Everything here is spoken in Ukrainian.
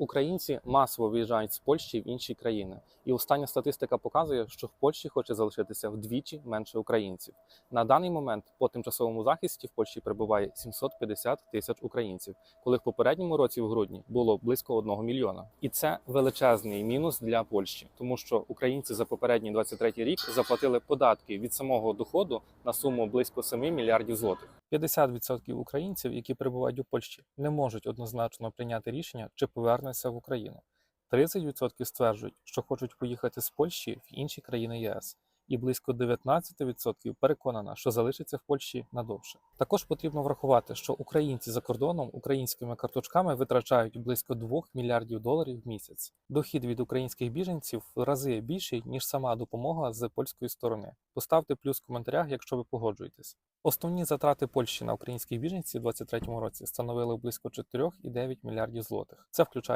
Українці масово виїжджають з Польщі в інші країни, і остання статистика показує, що в Польщі хоче залишитися вдвічі менше українців. На даний момент по тимчасовому захисті в Польщі перебуває 750 тисяч українців, коли в попередньому році в грудні було близько 1 мільйона. І це величезний мінус для Польщі, тому що українці за попередній 23 рік заплатили податки від самого доходу на суму близько 7 мільярдів злотих. 50% українців, які перебувають у Польщі, не можуть однозначно прийняти рішення, чи повернуться в Україну. 30% стверджують, що хочуть поїхати з Польщі в інші країни ЄС, і близько 19% переконана, що залишиться в Польщі надовше. Також потрібно врахувати, що українці за кордоном українськими карточками витрачають близько 2 мільярдів доларів в місяць. Дохід від українських біженців в рази більший ніж сама допомога з польської сторони. Поставте плюс в коментарях, якщо ви погоджуєтесь. Основні затрати Польщі на українських біженців у 2023 році становили близько 4,9 мільярдів злотих. Це включає